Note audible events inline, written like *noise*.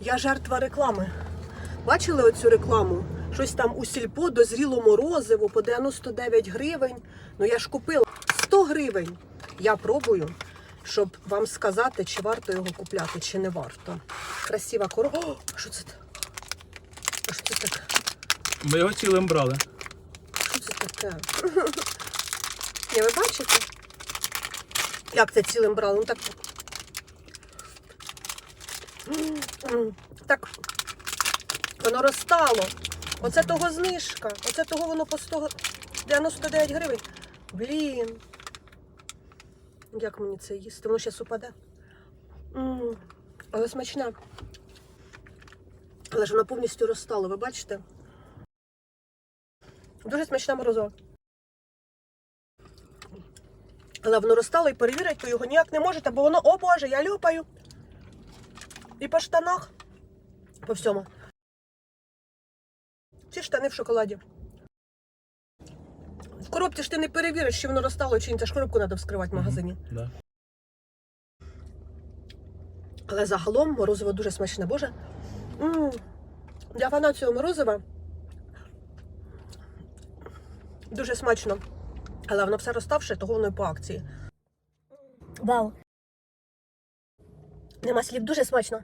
Я жертва реклами. Бачили оцю рекламу? Щось там у сільпо дозріло морозиво по 99 гривень. Ну я ж купила 100 гривень. Я пробую, щоб вам сказати, чи варто його купляти, чи не варто. Красива корова. О, що це? А що це таке? Ми його цілим брали. Що це таке? *laughs* Ні, ви бачите? Як це цілим брали? Ну так. М, Так. Воно розстало. Оце того знижка. Оце того воно по 199 гривень. Блін. Як мені це їсти? Воно зараз упаде. Але смачне. Але ж воно повністю розстало, ви бачите? Дуже смачне морозиво. Але воно розстало і перевірити то його ніяк не можете, бо воно, о Боже, я люпаю. І по штанах, по всьому. Ці штани в шоколаді. В коробці ж ти не перевіриш, чи воно розстало, чи ні. Це ж коробку треба вскривати в магазині. Да. Але загалом морозиво дуже смачне. Боже. м Я фанат цього морозива. Дуже смачно. Але воно все розставше, того воно і по акції. Вау. Нема слів, дуже смачно.